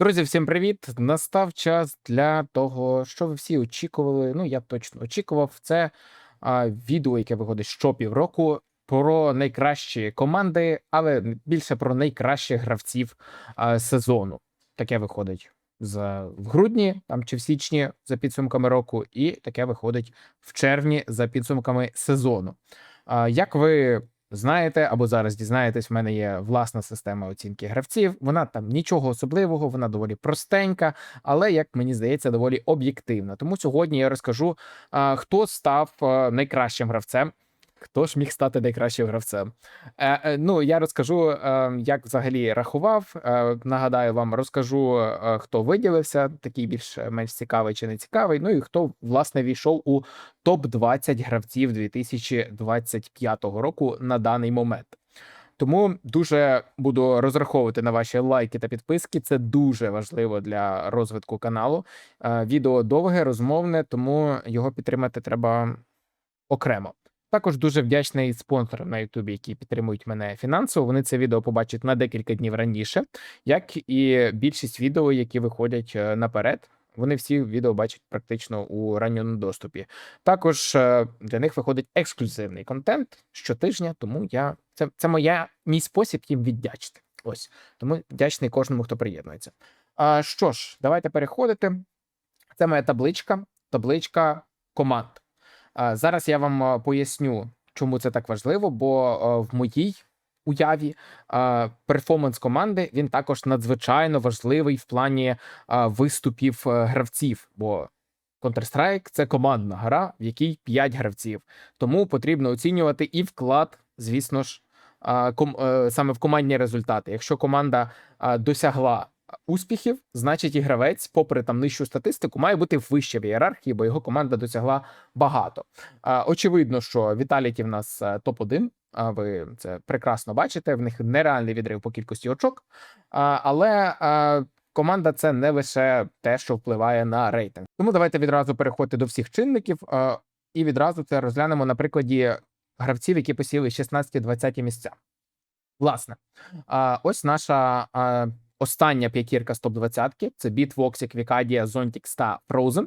Друзі, всім привіт! Настав час для того, що ви всі очікували. Ну, я точно очікував. Це а, відео, яке виходить щопівроку, про найкращі команди, але більше про найкращих гравців а, сезону. Таке виходить за, в грудні там, чи в січні за підсумками року, і таке виходить в червні за підсумками сезону. А, як ви знаєте або зараз дізнаєтесь, в мене є власна система оцінки гравців. Вона там нічого особливого, вона доволі простенька, але як мені здається, доволі об'єктивна. Тому сьогодні я розкажу, хто став найкращим гравцем. Хто ж міг стати найкращим гравцем? Е, е, ну, я розкажу, е, як взагалі рахував. Е, нагадаю вам, розкажу, е, хто виділився, такий більш е, цікавий чи не цікавий. Ну і хто власне війшов у топ 20 гравців 2025 року на даний момент. Тому дуже буду розраховувати на ваші лайки та підписки. Це дуже важливо для розвитку каналу. Е, Відео довге, розмовне, тому його підтримати треба окремо. Також дуже вдячний спонсорам на Ютубі, які підтримують мене фінансово. Вони це відео побачать на декілька днів раніше, як і більшість відео, які виходять е, наперед. Вони всі відео бачать практично у ранньому доступі. Також е, для них виходить ексклюзивний контент щотижня, тому я це, це моя мій спосіб їм віддячити. Ось тому вдячний кожному, хто приєднується. А що ж, давайте переходити. Це моя табличка, табличка команд. Зараз я вам поясню, чому це так важливо, бо в моїй уяві перформанс команди він також надзвичайно важливий в плані виступів гравців. Бо Counter-Strike — це командна гра, в якій 5 гравців. Тому потрібно оцінювати і вклад, звісно ж, е, саме в командні результати. Якщо команда досягла успіхів, значить і гравець, попри там нижчу статистику, має бути вище в ієрархії, бо його команда досягла багато. Очевидно, що Віталіті в нас топ 1 а ви це прекрасно бачите. В них нереальний відрив по кількості очок, але команда це не лише те, що впливає на рейтинг. Тому давайте відразу переходити до всіх чинників і відразу це розглянемо на прикладі гравців, які посіли 16-20 місця. Власне, ось наша остання п'ятірка з топ 20 це Beat, Voxic, Vicadia, Zontix та Frozen.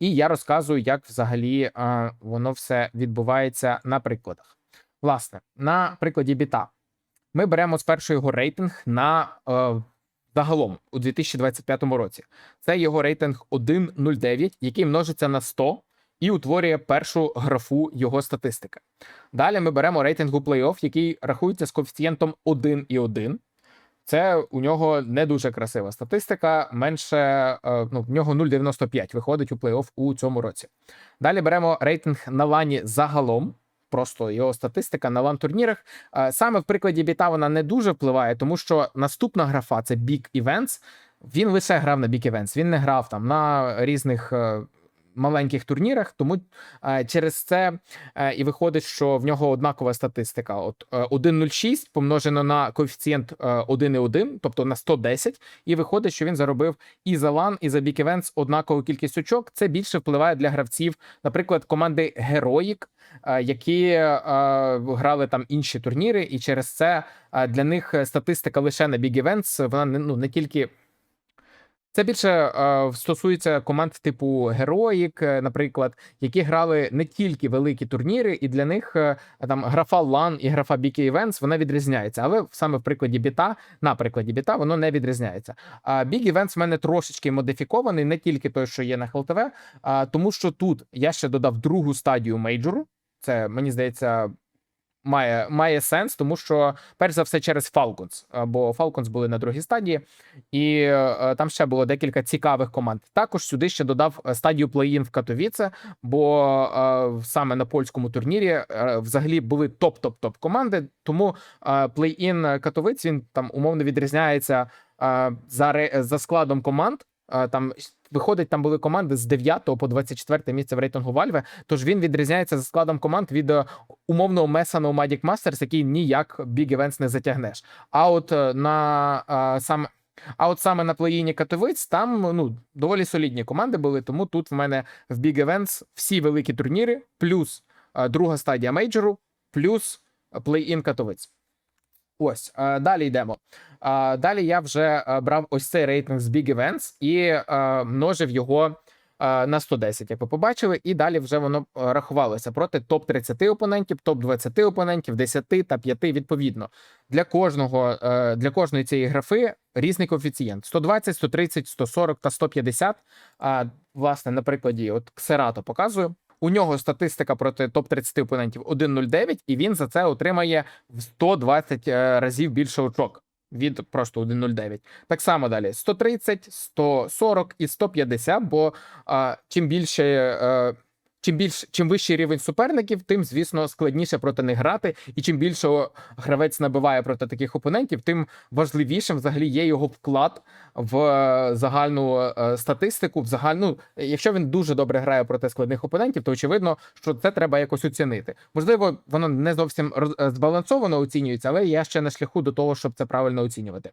І я розказую, як взагалі а, воно все відбувається на прикладах. Власне, на прикладі біта ми беремо спершу його рейтинг на е, загалом у 2025 році. Це його рейтинг 1.09, який множиться на 100 і утворює першу графу його статистики. Далі ми беремо рейтинг у плей-офф, який рахується з коефіцієнтом 1,1. Це у нього не дуже красива статистика. Менше е, ну в нього 0,95 виходить у плей-офф у цьому році. Далі беремо рейтинг на лані загалом. Просто його статистика на лан-турнірах. Е, Саме в прикладі біта вона не дуже впливає, тому що наступна графа це Big Events. Він лише грав на Big Events, Він не грав там на різних е, маленьких турнірах, тому е, через це е, і виходить, що в нього однакова статистика. От е, 1,06 помножено на коефіцієнт е, 1,1, тобто на 110, і виходить, що він заробив і за LAN, і за Big Events однакову кількість очок. Це більше впливає для гравців, наприклад, команди е, які е, грали там інші турніри, і через це е, для них статистика лише на Big Events, вона не ну не тільки. Це більше е, стосується команд типу Героїк, е, наприклад, які грали не тільки великі турніри, і для них е, там графа LAN і графа BK Events вона відрізняється. Але саме в прикладі біта, на прикладі біта, воно не відрізняється. А Big Events в мене трошечки модифікований, не тільки той, що є на ХЛТВ, а тому, що тут я ще додав другу стадію мейджору. Це мені здається. Має має сенс, тому що перш за все через Falcons, бо Falcons були на другій стадії, і е, там ще було декілька цікавих команд. Також сюди ще додав е, стадію плей-ін в Катовіце, бо е, саме на польському турнірі е, взагалі були топ-топ-топ команди. Тому е, плей-ін Катовиць він там умовно відрізняється е, за за складом команд. Е, там виходить, там були команди з 9 по 24 місце в рейтингу Вальве. Тож він відрізняється за складом команд від е, умовного меса на Magic Masters, який ніяк Big Events не затягнеш. А от е, на а, саме. А от саме на плеїні Катовиць там ну доволі солідні команди були. Тому тут в мене в Big Events всі великі турніри, плюс а, друга стадія мейджору, плюс плей-ін Катовиць. Ось е, далі йдемо. Е, Далі я вже е, брав ось цей рейтинг з Big Events і множив його на 110, як ви побачили, і далі вже воно рахувалося проти топ 30 опонентів, топ 20 опонентів, 10 та 5 відповідно. Для кожного для кожної цієї графи різний коефіцієнт: 120, 130, 140 та 150. А власне на прикладі от Ксерато показую. У нього статистика проти топ 30 опонентів 1.09, і він за це отримає в 120 е, разів більше очок від просто 1.09. Так само далі 130, 140 і 150, бо а, чим більше. Е, Чим більш чим вищий рівень суперників, тим звісно складніше проти них грати. І чим більше гравець набиває проти таких опонентів, тим важливішим взагалі є його вклад в е, загальну е, статистику. В загальну, якщо він дуже добре грає проти складних опонентів, то очевидно, що це треба якось оцінити. Можливо, воно не зовсім е, збалансовано оцінюється, але я ще на шляху до того, щоб це правильно оцінювати.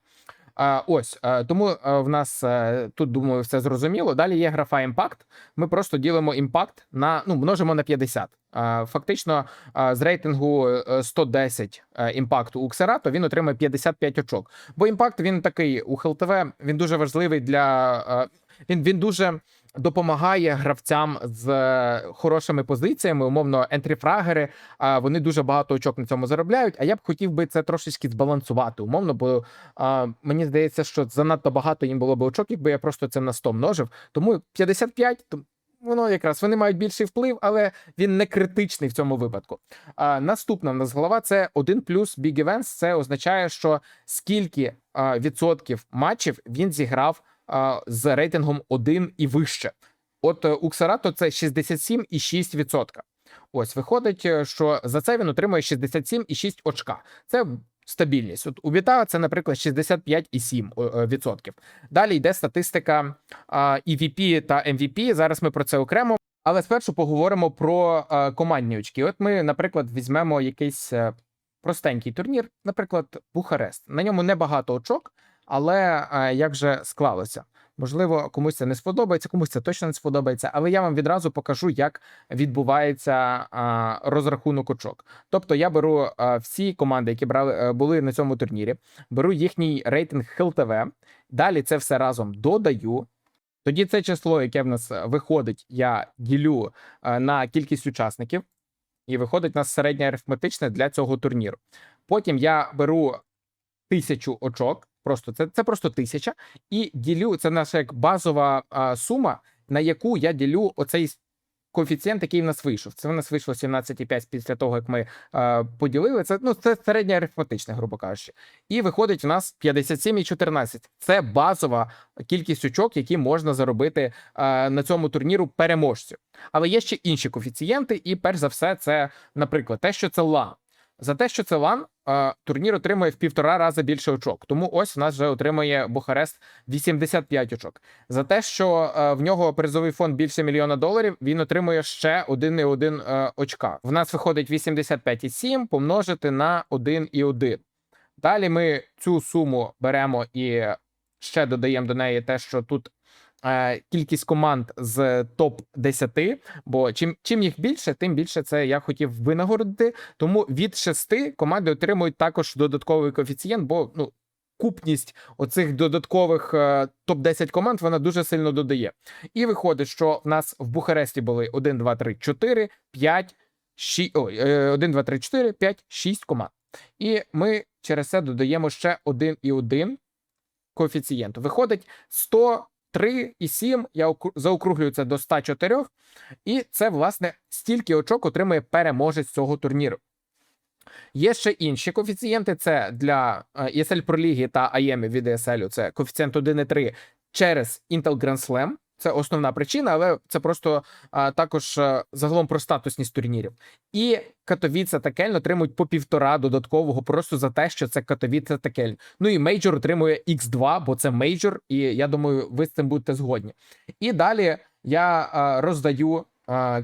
Ось а, тому а, в нас е, тут думаю, все зрозуміло. Далі є графа імпакт. Ми просто ділимо імпакт на ну множимо на 50. А, Фактично, з рейтингу е, 110 е, імпакту у Xerato він отримає 55 очок. Бо імпакт він такий у ХЛТВ, він дуже важливий для е, він, він дуже допомагає гравцям з е, хорошими позиціями, умовно, ентріфрагери. Вони дуже багато очок на цьому заробляють. А я б хотів би це трошечки збалансувати, умовно, бо а, мені здається, що занадто багато їм було б очок, якби я просто це на 100 множив. Тому 55, то воно якраз вони мають більший вплив, але він не критичний в цьому випадку. А, наступна в нас голова це 1 плюс Big Events. Це означає, що скільки а, відсотків матчів він зіграв з рейтингом 1 і вище. От е, у Xerato це 67,6%. Ось виходить, е, що за це він отримує 67,6 очка. Це стабільність. От у Біта це, наприклад, 65,7%. відсотків. Далі йде статистика EVP та MVP. Зараз ми про це окремо. Але спершу поговоримо про командні очки. От ми, наприклад, візьмемо якийсь е, простенький турнір, наприклад, Бухарест. На ньому небагато очок, але е, як же склалося? Можливо, комусь це не сподобається, комусь це точно не сподобається, але я вам відразу покажу, як відбувається а, розрахунок очок. Тобто я а, всі команди, які брали е, були на цьому турнірі, беру їхній рейтинг ХЛТВ, далі це все разом додаю. Тоді це число, яке в нас е, виходить, я ділю е, на кількість учасників, і виходить у нас середнє арифметичне для цього турніру. Потім я беру тисячу очок, просто це, це просто тисяча, і ділю це наша як базова а, сума, на яку я ділю оцей коефіцієнт, який в нас вийшов. Це в нас вийшло 17,5 після того, як ми а, поділили. Це ну це середнє арифметичне, грубо кажучи. І виходить в нас 57,14. Це базова кількість очок, які можна заробити а, на цьому турніру переможцю. Але є ще інші коефіцієнти, і перш за все, це, наприклад, те, що це лан. За те, що це лан, е, турнір отримує в півтора рази більше очок. Тому ось в нас вже отримує Бухарест 85 очок. За те, що е, в нього призовий фонд більше мільйона доларів, він отримує ще 1,1 е, очка. В нас виходить 85,7 помножити на 1,1. Далі ми цю суму беремо і ще додаємо до неї те, що тут кількість команд з топ 10 бо чим, чим їх більше, тим більше це я хотів винагородити. Тому від 6 команди отримують також додатковий коефіцієнт, бо ну. Купність оцих додаткових е, топ-10 команд вона дуже сильно додає. І виходить, що в нас в Бухаресті були 1, 2, 3, 4, 5, 6, ой, е, 1, 2, 3, 4, 5, 6 команд. І ми через це додаємо ще 1 і 1 коефіцієнту. Виходить 103,7, я окру- заокруглюю це до 104, і це, власне, стільки очок отримує переможець цього турніру. Є ще інші коефіцієнти. Це для е, ESL Pro League та IEM від ESL, це коефіцієнт 1,3 через Intel Grand Slam. Це основна причина, але це просто а, також а, загалом про статусність турнірів. І Катовіца та Кельн отримують по півтора додаткового просто за те, що це Катовіца та Кельн. Ну і мейджор отримує X2, бо це мейджор, і я думаю, ви з цим будете згодні. І далі я а, роздаю а,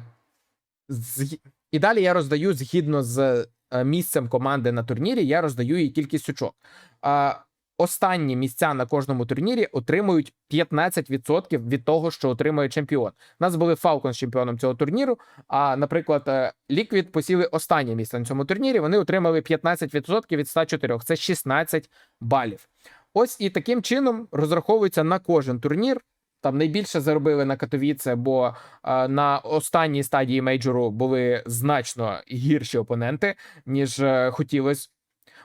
з... і далі я роздаю згідно з е, місцем команди на турнірі, я роздаю їй кількість очок. А, останні місця на кожному турнірі отримують 15% від того, що отримує чемпіон. У нас були Falcons чемпіоном цього турніру. А, наприклад, е, Liquid посіли останнє місце на цьому турнірі. Вони отримали 15% від 104. Це 16 балів. Ось і таким чином розраховується на кожен турнір. Там найбільше заробили на Катовіце, бо е, на останній стадії мейджору були значно гірші опоненти, ніж е, хотілось.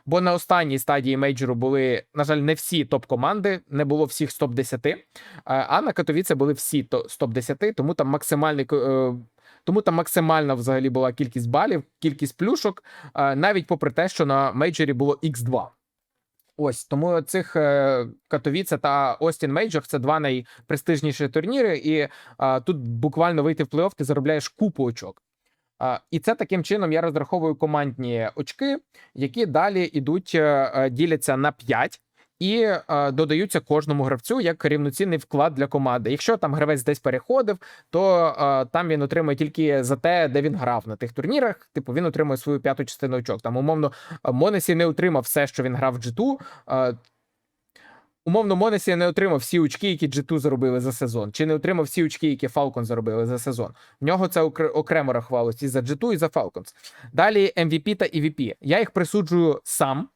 Бо на останній стадії мейджору були, на жаль, не всі топ-команди, не було всіх з топ-10, е, а на Катовіце були всі то- з топ-10, тому там максимальний. е, Тому там максимальна взагалі була кількість балів, кількість плюшок, е, навіть попри те, що на мейджорі було X2. Ось тому цих е, Катовіце та Остін Мейджор це два найпрестижніші турніри, і тут буквально вийти в плей-офф ти заробляєш купу очок. І це таким чином я розраховую командні очки, які далі ідуть, е, е, діляться на 5 і е, додаються кожному гравцю як рівноцінний вклад для команди. Якщо там гравець десь переходив, то там він отримує тільки за те, де він грав на тих турнірах. Типу він отримує свою п'яту частину очок. Там умовно Монесі не отримав все, що він грав в G2, е, Умовно, Монесі не отримав всі очки, які G2 заробили за сезон, чи не отримав всі очки, які Falcons заробили за сезон. В нього це окремо рахувалось і за G2, і за Falcons. Далі MVP та EVP. Я їх присуджую сам.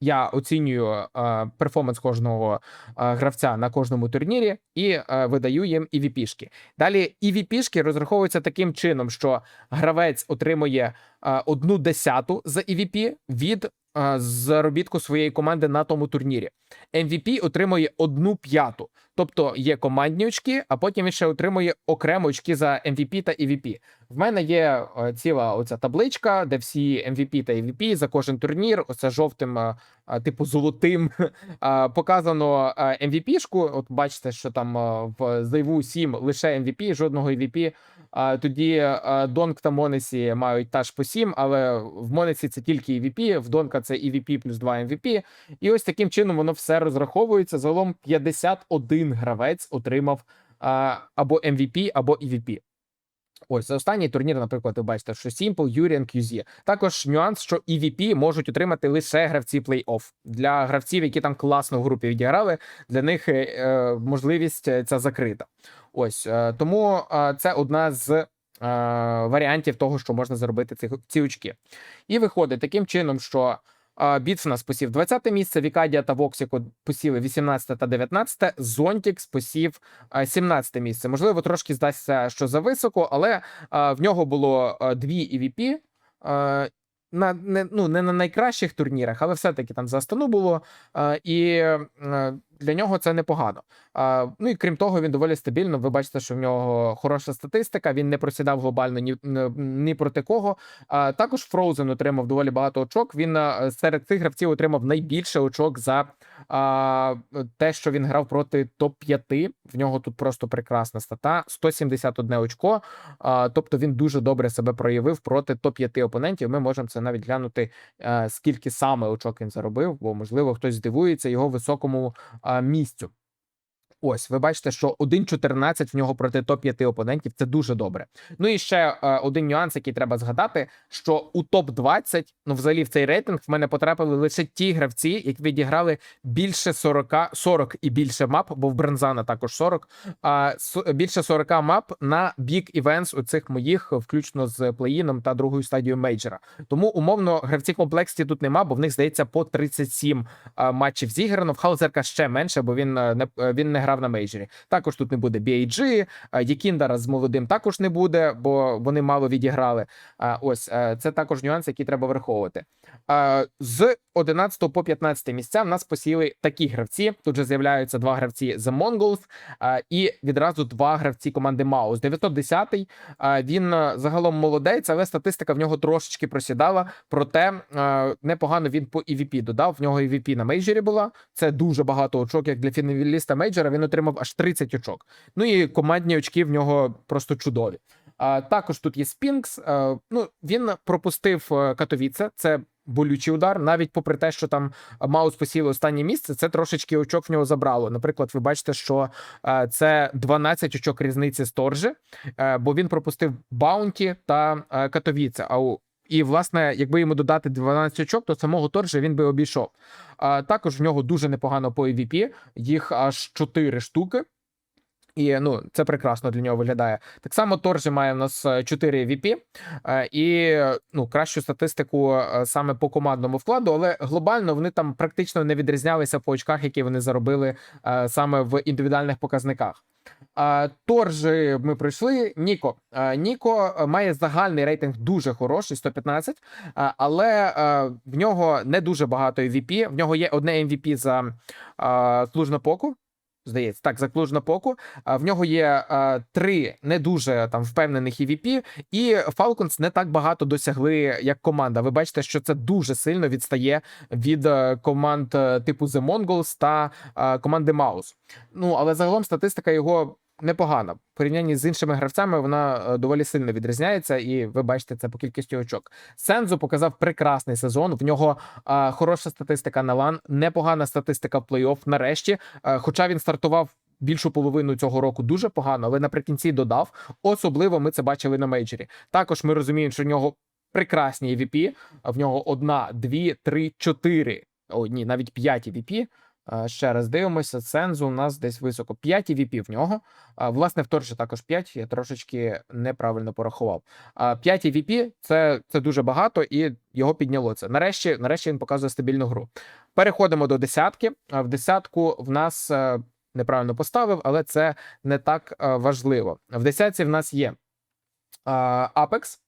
Я оцінюю е, перформанс кожного е, гравця на кожному турнірі і е, видаю їм EVP-шки. Далі EVP-шки розраховуються таким чином, що гравець отримує е, одну десяту за EVP від заробітку своєї команди на тому турнірі. MVP отримує одну п'яту. Тобто є командні очки, а потім він ще отримує окремо очки за MVP та EVP. В мене є е, ціла оця табличка, де всі MVP та EVP за кожен турнір, оце жовтим, е, е, типу золотим, показано MVP-шку. От бачите, що там в Зайву 7 лише MVP, жодного EVP. А тоді Донк та Монесі мають теж по 7, але в Монесі це тільки EVP, в Донка це EVP плюс 2 MVP. І ось таким чином воно все розраховується. Загалом 51 гравець отримав або MVP, або EVP. Ось за останній турнір, наприклад, ви бачите, що Simple, Yurian, QZ. Також нюанс, що EVP можуть отримати лише гравці плей-офф. Для гравців, які там класно в групі відіграли, для них е, е, можливість е, ця закрита. Ось е, тому е, це одна з е, варіантів того, що можна заробити ці, ці очки. І виходить таким чином, що Біц в нас посів 20 місце, Вікадія та Воксіко посіли 18 та 19, Зонтікс посів а, 17 місце. Можливо, трошки здасться, що за високо, але в нього було дві EVP. На не, ну, не на найкращих турнірах, але все-таки там за Астану було, і для нього це непогано. А, ну і крім того, він доволі стабільно. Ви бачите, що в нього хороша статистика. Він не просідав глобально ні, ні, проти кого. А, також Frozen отримав доволі багато очок. Він а, серед цих гравців отримав найбільше очок за а, те, що він грав проти топ-5. В нього тут просто прекрасна стата: 171 очко. А, тобто він дуже добре себе проявив проти топ-5 опонентів. Ми можемо це навіть глянути, а, скільки саме очок він заробив, бо можливо хтось здивується його високому а, місцю. Ось, ви бачите, що 1.14 в нього проти топ-5 опонентів це дуже добре. Ну і ще е, один нюанс, який треба згадати: що у топ-20, ну взагалі в цей рейтинг в мене потрапили лише ті гравці, які відіграли більше 40, 40 і більше мап, бо в Брензана також 40, а с- більше 40 мап на big events у цих моїх, включно з плей-іном та другою стадією мейджора. Тому умовно гравці комплексті тут нема, бо в них здається по 37 а, матчів зіграно. В Хаузерка ще менше, бо він е, не е, він не грав на мейджорі. Також тут не буде BAG, а, Єкіндара з молодим також не буде, бо вони мало відіграли. Ось е, це також нюанс, який треба враховувати. З 11 по 15 місця в нас посіли такі гравці. Тут же з'являються два гравці The Mongols і відразу два гравці команди Маус. 910 а, він е, загалом молодець, але статистика в нього трошечки просідала. Проте е, непогано він по EVP додав. В нього EVP на мейджорі була. Це дуже багато очок, як для фіналіста мейджора. Він отримав аж 30 очок. Ну і командні очки в нього просто чудові. А також тут є Спінкс. Е, ну він пропустив е, Катовіце. Це болючий удар, навіть попри те, що там Маус посіли останнє місце, це трошечки очок в нього забрало. Наприклад, ви бачите, що е, це 12 очок різниці з Торжи, е, бо він пропустив Баунті та е, Катовіце. А у і, власне, якби йому додати 12 очок, то самого Торжа він би обійшов. А, також в нього дуже непогано по EVP, їх аж 4 штуки. І ну, це прекрасно для нього виглядає. Так само Торжі має в нас е, 4 VP е, і ну, кращу статистику е, саме по командному вкладу, але глобально вони там практично не відрізнялися по очках, які вони заробили е, саме в індивідуальних показниках. Торжі ми пройшли.Ніко. А, Ніко е, має загальний рейтинг дуже хороший, 115, але е, в нього не дуже багато EVP. В нього є одне MVP за а, Клужна Поку. Здається, так, за Клужна Поку. В нього є а, три не дуже там впевнених EVP, і Falcons не так багато досягли як команда. Ви бачите, що це дуже сильно відстає від е, команд е, типу The Mongols та е, команди Mouse. Ну але загалом статистика його непогана. В порівнянні з іншими гравцями вона е, доволі сильно відрізняється, і ви бачите це по кількості очок. Сензу показав прекрасний сезон. В нього е, хороша статистика на лан, непогана статистика в плей-офф. Нарешті, е, хоча він стартував. Більшу половину цього року дуже погано, але наприкінці додав. Особливо ми це бачили на мейджорі. Також ми розуміємо, що в нього прекрасні EVP, а в нього одна, дві, три, чотири. О, ні, навіть п'ять EVP. Ще раз дивимося. Сензу у нас десь високо 5 EVP в нього. Власне, в Торжі також 5, я трошечки неправильно порахував. А 5 EVP це, це дуже багато, і його підняло це. Нарешті, нарешті він показує стабільну гру. Переходимо до десятки. В десятку в нас е, неправильно поставив, але це не так е, важливо. В десятці в нас є а, Apex.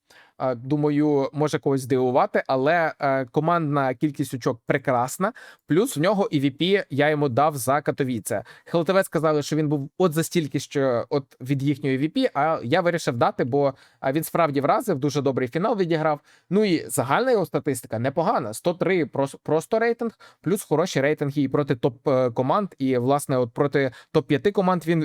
Думаю, може когось здивувати, але е, командна кількість очок прекрасна. Плюс в нього EVP я йому дав за Катовіце. ХЛТВ сказали, що він був от за стільки, що от від їхньої EVP, а я вирішив дати, бо він справді вразив, дуже добрий фінал відіграв. Ну і загальна його статистика непогана. 103 прос- просто рейтинг, плюс хороші рейтинги і проти топ е, команд. І власне, от проти топ 5 команд він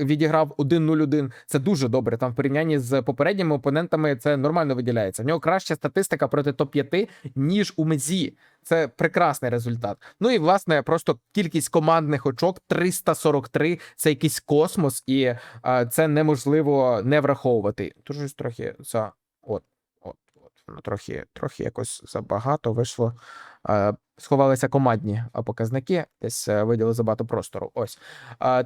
відіграв 1-0-1. Це дуже добре. Там в порівнянні з попередніми опонентами це нормально виділяється. В нього краща статистика проти топ 5 ніж у мезі. Це прекрасний результат. Ну і власне просто кількість командних очок 343 – Це якийсь космос, і е, це неможливо не враховувати. Тут трохи за от, от, от воно трохи, трохи якось забагато вийшло. Сховалися командні показники, десь е, виділи забагато простору. Ось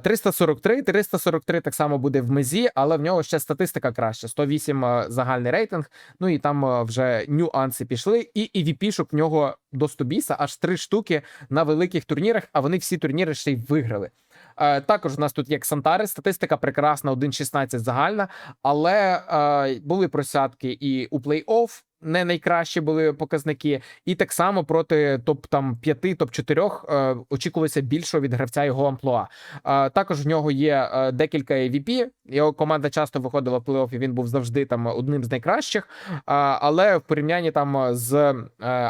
343, 343 так само буде в мезі, але в нього ще статистика краща. 108 е, загальний рейтинг. Ну і там е, вже нюанси пішли. І EVP-шок в нього до 100 біса, аж три штуки на великих турнірах, а вони всі турніри ще й виграли. Також у нас тут є Ксантари, статистика прекрасна, 1.16 загальна, але е, були просядки і у плей-офф. Не найкращі були показники, і так само проти топ там 5, топ 4 е, очікувалося більшого від гравця його амплуа. Е, також в нього є е, декілька EVP, Його команда часто виходила в плей-офф, і він був завжди там одним з найкращих. Але в порівнянні там з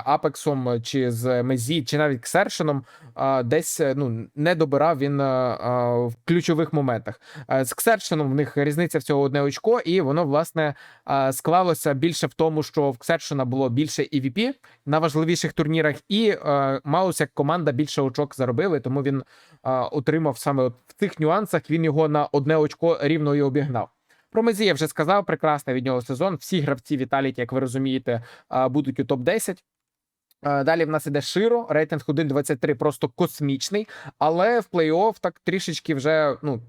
Апексом чи з Мезі, чи навіть Ксершеном, десь ну не добирав він в ключових моментах. З Ксершеном в них різниця всього одне очко, і воно власне склалося більше в тому, що в Ксершена було більше EVP на важливіших турнірах, і е, Маус як команда більше очок заробили, тому він а, отримав саме от в цих нюансах. Він його на одне очко рівно і обігнав. Про Мезі я вже сказав, прекрасний від нього сезон. Всі гравці Віталіті, як ви розумієте, а, будуть у топ 10 Е, Далі в нас іде Широ, рейтинг 1.23 просто космічний, але в плей-офф так трішечки вже ну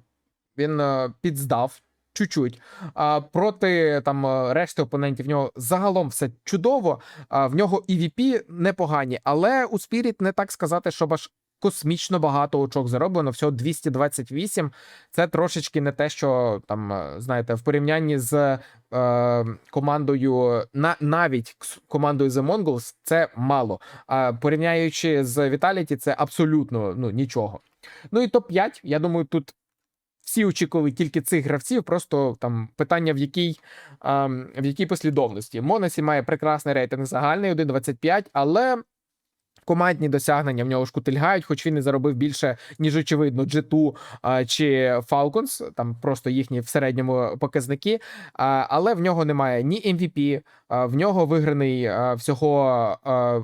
він е, підздав. Чуть-чуть а проти там е, решти опонентів в нього загалом все чудово. А в нього і VP непогані, але у Spirit не так сказати, щоб аж космічно багато очок зароблено. Всього 228. Це трошечки не те, що там е, знаєте, в порівнянні з е, командою, на навіть командою The Mongols, це мало. А порівняючи з Vitality, це абсолютно ну нічого. Ну і топ 5 Я думаю, тут всі очікували тільки цих гравців. Просто там питання в якій а, в якій послідовності. Монесі має прекрасний рейтинг загальний 1.25, але. Командні досягнення в нього шкутильгають, хоч він і заробив більше, ніж очевидно, G2 чи Falcons, там просто їхні в середньому показники. Але в нього немає ні MVP, в нього виграний всього,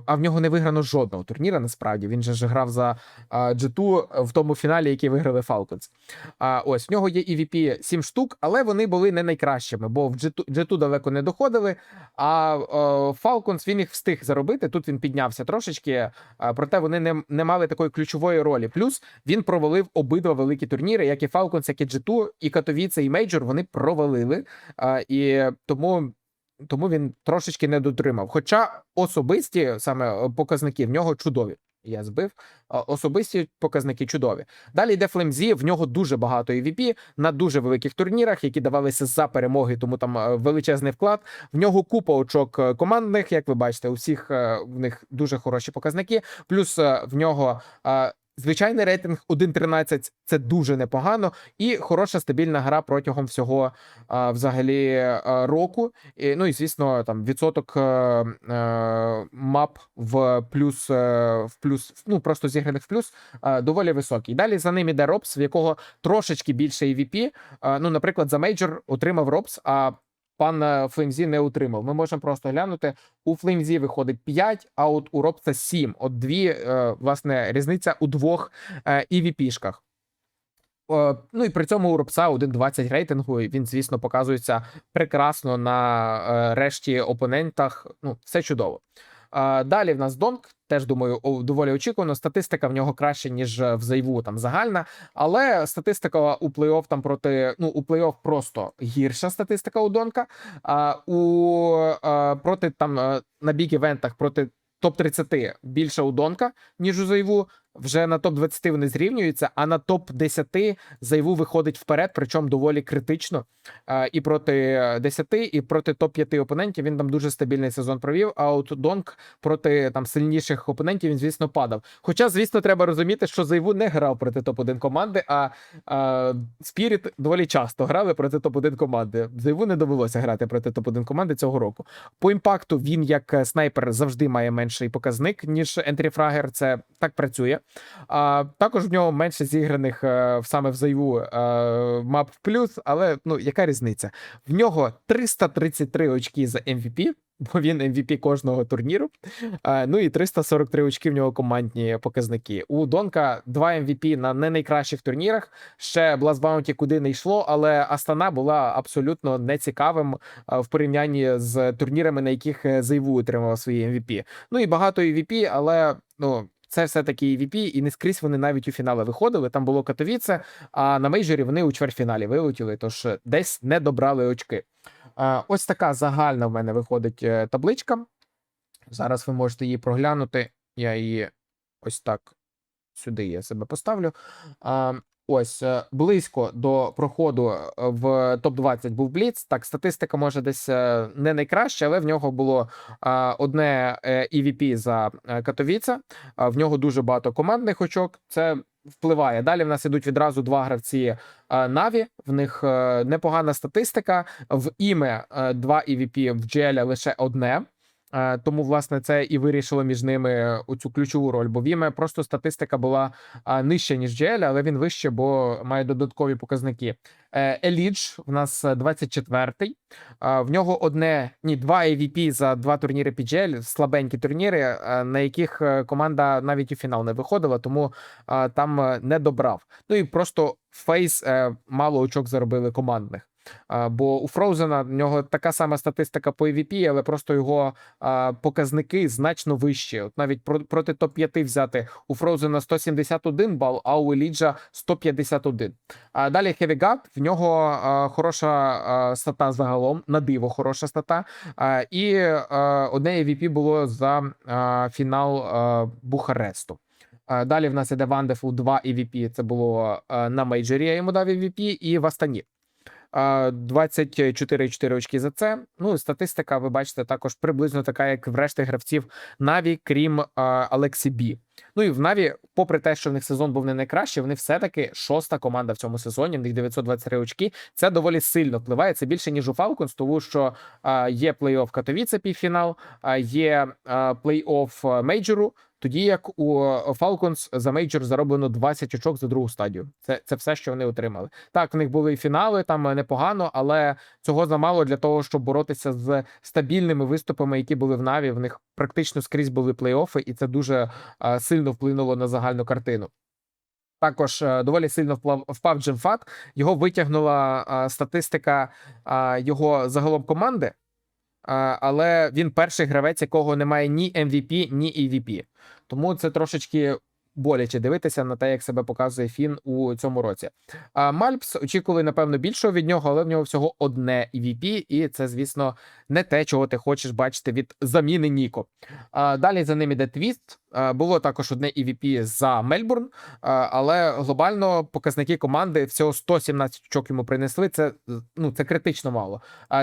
а, в нього не виграно жодного турніра. Насправді він же ж грав за а, G2 в тому фіналі, який виграли Falcons. Ось в нього є EVP 7 штук, але вони були не найкращими, бо в G2, G2 далеко не доходили. А Falcons він їх встиг заробити. Тут він піднявся трошечки, проте вони не, не мали такої ключової ролі. Плюс він провалив обидва великі турніри, як і Falcons, як і G2, і Катовіце, і Мейджор вони провалили. І тому. Тому він трошечки не дотримав. Хоча особисті саме показники в нього чудові. Я збив особисті показники чудові. Далі йде Флемзі. В нього дуже багато EVP на дуже великих турнірах, які давалися за перемоги, тому там е, величезний вклад. В нього купа очок е, командних, як ви бачите, у всіх е, в них дуже хороші показники. Плюс в нього. Звичайний рейтинг 1.13 – це дуже непогано, і хороша стабільна гра протягом всього а, взагалі а, року. І, ну і звісно, там відсоток е, е, мап в плюс е, в плюс, ну просто зіграних в плюс е, доволі високий. Далі за ним іде Робс, в якого трошечки більше EVP. Е, ну, наприклад, за мейджор отримав Робс, а пан е, Флеймзі не отримав. Ми можемо просто глянути. У Флеймзі виходить 5, а от у Робса 7. От дві, е, власне, різниця у двох е, EVP-шках. Е, Ну і при цьому у Робса 1.20 рейтингу. і Він, звісно, показується прекрасно на е, решті опонентах. Ну, все чудово. Далі в нас Донк. Теж думаю, доволі очікувано. Статистика в нього краще, ніж е, в Зайву там загальна. Але статистика у плей-офф там проти. Ну, у плей-офф просто гірша статистика у Донка. А у е, проти там е, на біг івентах проти топ 30 більше у Донка, ніж у Зайву. Вже на топ 20 вони зрівнюються, а на топ 10 Зайву виходить вперед, причому доволі критично. Е, І проти 10, і проти топ 5 опонентів він там дуже стабільний сезон провів. А от Донк проти там сильніших опонентів він, звісно, падав. Хоча, звісно, треба розуміти, що Зайву не грав проти топ 1 команди, а, а Спіріт доволі часто грали проти топ 1 команди. Зайву не довелося грати проти топ 1 команди цього року. По імпакту він, як е, снайпер, завжди має менший показник, ніж ентріфрагер. Це так працює. А також в нього менше зіграних е, саме в Зайву е, мап в плюс, але ну яка різниця? В нього 333 очки за MVP, бо він MVP кожного турніру. Е, Ну і 343 очки в нього командні показники. У Донка 2 MVP на не найкращих турнірах. Ще Blast Bounty куди не йшло, але Астана була абсолютно нецікавим в порівнянні з турнірами, на яких Зайву отримав свої MVP. Ну і багато EVP, але ну. Це все-таки EVP, і не скрізь вони навіть у фінали виходили. Там було Катовіце, а на мейджорі вони у чвертьфіналі вилетіли, тож е, десь не добрали очки. Е, Ось така загальна в мене виходить е, табличка. Зараз ви можете її проглянути. Я її ось так сюди я себе поставлю. Ось е, близько до проходу е, в топ-20 був Бліц. Так, статистика може десь е, не найкраща, але в нього було одне EVP за Катовіце. В нього дуже багато командних очок. Це впливає. Далі в нас ідуть відразу два гравці Наві. В них непогана статистика. В іме два EVP, в GL лише одне. Е, Тому, власне, це і вирішило між ними оцю ключову роль. Бо в Іме просто статистика була нижча, ніж GL, але він вище, бо має додаткові показники. Елідж в нас 24-й. В нього одне, ні, два AVP за два турніри PGL, слабенькі турніри, е, на яких е, команда навіть у фінал не виходила, тому там е, не добрав. Ну і просто Фейс мало очок заробили командних. Бо у Фроузена в нього така сама статистика по EVP, але просто його а, показники значно вищі. От навіть про, проти топ-5 взяти у Фроузена 171 бал, а у Еліджа 151. А далі Хевігат, в нього а, хороша а, стата загалом, на диво хороша стата. А, і а, одне EVP було за а, фінал а, Бухаресту. А, Далі в нас іде Вандефу 2 EVP, це було на мейджорі, я йому дав EVP, і в Астані. А, 24,4 очки за це. Ну, статистика, ви бачите, також приблизно така, як в решти гравців Наві, крім Алексі Бі. Ну і в Наві, попри те, що в них сезон був не найкращий, вони все-таки шоста команда в цьому сезоні. В них 923 очки. Це доволі сильно впливає. Це більше ніж у Falcons, тому що є плей-офф Катовіце півфінал, є плей-офф мейджору. Тоді як у Falcons за мейджор зароблено 20 очок за другу стадію. Це, це все, що вони отримали. Так, в них були і фінали там е, непогано, але цього замало для того, щоб боротися з стабільними виступами, які були в Наві. В них практично скрізь були плей-оффи, і це дуже е, сильно вплинуло на загальну картину. Також е, доволі сильно вплав, впав Джемфат. Його витягнула е, статистика е, його загалом команди, е, але він перший гравець, якого немає ні MVP, ні EVP. Тому це трошечки боляче дивитися на те, як себе показує Фін у цьому році. А Мальпс очікували, напевно, більшого від нього, але в нього всього одне EVP, і це, звісно, не те, чого ти хочеш бачити від заміни Ніко. А, Далі за ним іде Твіст. А, Було також одне EVP за Мельбурн, але глобально показники команди всього 117 очок йому принесли. Це ну це критично мало.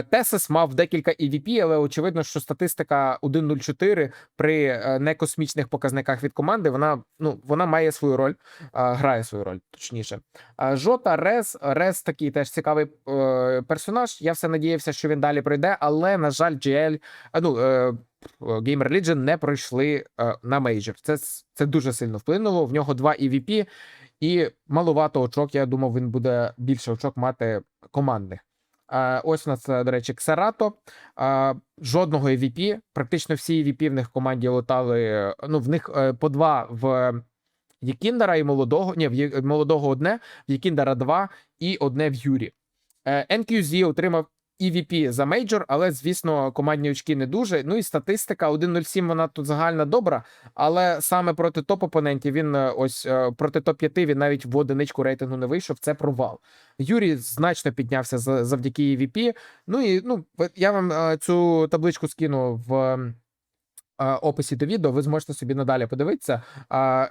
Тесес мав декілька EVP, але очевидно, що статистика 1.04 при е, некосмічних показниках від команди вона ну вона має свою роль, грає свою роль, точніше. Жота Рез Рез такий теж цікавий е, персонаж. Я все надіявся, що він далі пройде, але на жаль, GL, ну е, Gamer Legion не пройшли е, на мейджор. Це це дуже сильно вплинуло. В нього два EVP і малувато очок. Я думав, він буде більше очок мати командних. Е, Ось у нас, до речі, Ксерато. Е, Жодного EVP. Практично всі EVP в них в команді летали. Ну, в них по два в Єкіндера і молодого. Ні, в молодого одне, в Єкіндера два і одне в Юрі. NQZ отримав EVP за мейджор, але звісно, командні очки не дуже. Ну і статистика 1.07 вона тут загальна добра, але саме проти топ-опонентів він е, ось е, проти топ-5 він навіть в одиничку рейтингу не вийшов. Це провал. Юрій значно піднявся за- завдяки EVP. Ну і ну я вам е, цю табличку скину в. Е, Описі до відео ви зможете собі надалі подивитися.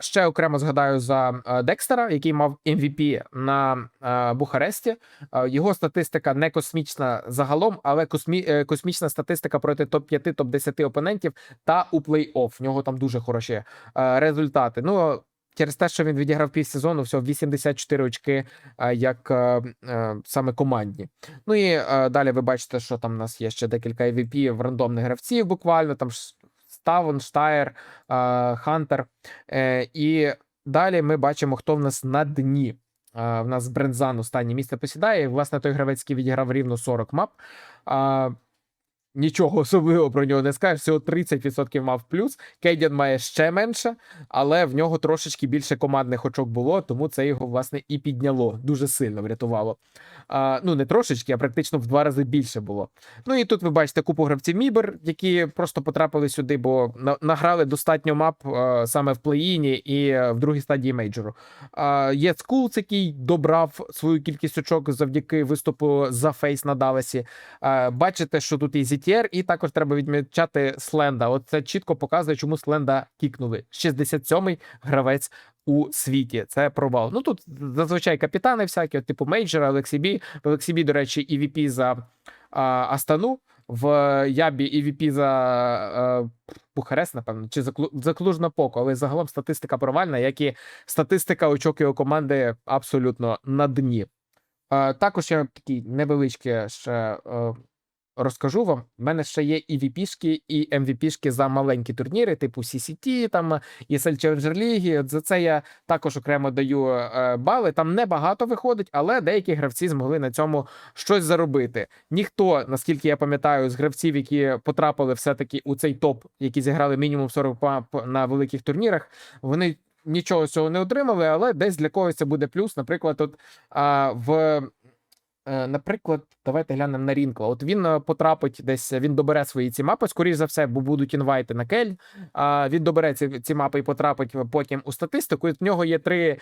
Ще окремо згадаю за е, Декстера, який мав MVP на е, Бухаресті. Е, Його статистика не космічна загалом, але космі... е, космічна статистика проти топ-5, топ-10 опонентів та у плей-офф. В нього там дуже хороші е, результати. Ну через те, що він відіграв півсезону, всього 84 очки, е, як е, е, саме командні. Ну і е, далі ви бачите, що там у нас є ще декілька EVP в рандомних гравців, буквально там Ставон, Штайр, е, Хантер. Е, І далі ми бачимо, хто в нас на дні. В нас Брензан останнє місце посідає. І, власне, той гравець, який відіграв рівно 40 мап. А, Нічого особливого про нього не скажеш. Всього 30% мав плюс. Кейдян має ще менше, але в нього трошечки більше командних очок було, тому це його, власне, і підняло. Дуже сильно врятувало. А, Ну, не трошечки, а практично в два рази більше було. Ну і тут ви бачите купу гравців Мібер, які просто потрапили сюди, бо на- награли достатньо мап е, саме в плей-іні і е, в другій стадії мейджору. А, Є Скулс, який добрав свою кількість очок завдяки виступу за фейс на Далесі. А, Бачите, що тут і ZTR, і також треба відмічати Сленда. От це чітко показує, чому Сленда кікнули. 67-й гравець у світі. Це провал. Ну тут зазвичай капітани всякі, от, типу Мейджора, Олексібі. В Олексібі, до речі, EVP за а, Астану. В Ябі EVP за е, Бухарест, напевно, чи за, за Клуж-Напоку, але загалом статистика провальна, як і статистика очок його команди абсолютно на дні. Е, також я такі невеличкі ще е, розкажу вам. У мене ще є і VP-шки, і MVP-шки за маленькі турніри, типу CCT, там ESL Challenger League. От За це я також окремо даю е, бали. Там небагато виходить, але деякі гравці змогли на цьому щось заробити. Ніхто, наскільки я пам'ятаю, з гравців, які потрапили все-таки у цей топ, які зіграли мінімум 40 мап на великих турнірах, вони. Нічого цього не отримали, але десь для когось це буде плюс. Наприклад, от а, в Е, Наприклад, давайте глянемо на Рінкла. От він е, потрапить десь, він добере свої ці мапи, скоріш за все, бо будуть інвайти на кель. А він добере ці, ці мапи і потрапить потім у статистику. І в нього є три,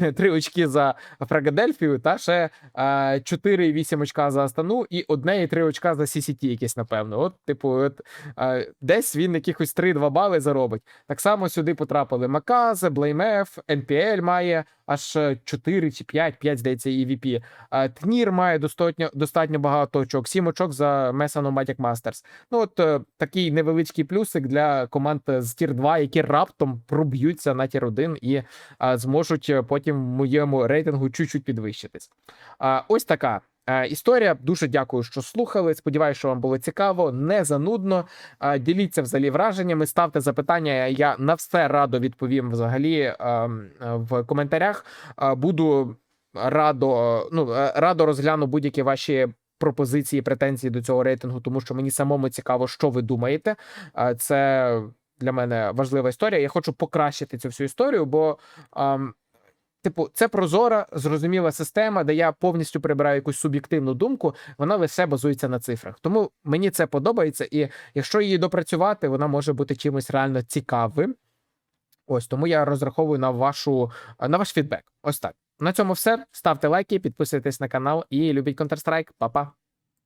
е, три очки за Фрагадельфію, та ще е, 4,8 очка за Астану, і одне і три очка за CCT якесь, напевно. От, типу, от, е, десь він якихось 3-2 бали заробить. Так само сюди потрапили Маказе, Блеймеф, NPL має аж 4 чи 5, 5, здається, EVP. А, Тнір має достатньо, достатньо багато очок, 7 очок за Месану Magic Masters. Ну, от е, такий невеличкий плюсик для команд з Тір 2, які раптом проб'ються на Тір 1 і а, зможуть е, потім в моєму рейтингу чуть-чуть підвищитись. А, ось така Е, історія. Дуже дякую, що слухали. Сподіваюся, що вам було цікаво, не занудно. Діліться взагалі враженнями, ставте запитання. Я на все радо відповім взагалі е, м, е, в коментарях. Буду радо, ну, радо розгляну будь-які ваші. Пропозиції, претензії до цього рейтингу, тому що мені самому цікаво, що ви думаєте. Це для мене важлива історія. Я хочу покращити цю всю історію, бо Типу, це прозора, зрозуміла система, де я повністю прибираю якусь суб'єктивну думку, вона лише базується на цифрах. Тому мені це подобається, і якщо її допрацювати, вона може бути чимось реально цікавим. Ось тому я розраховую на вашу на ваш фідбек. Ось так. На цьому все. Ставте лайки, підписуйтесь на канал і любіть Counter-Strike. Па-па.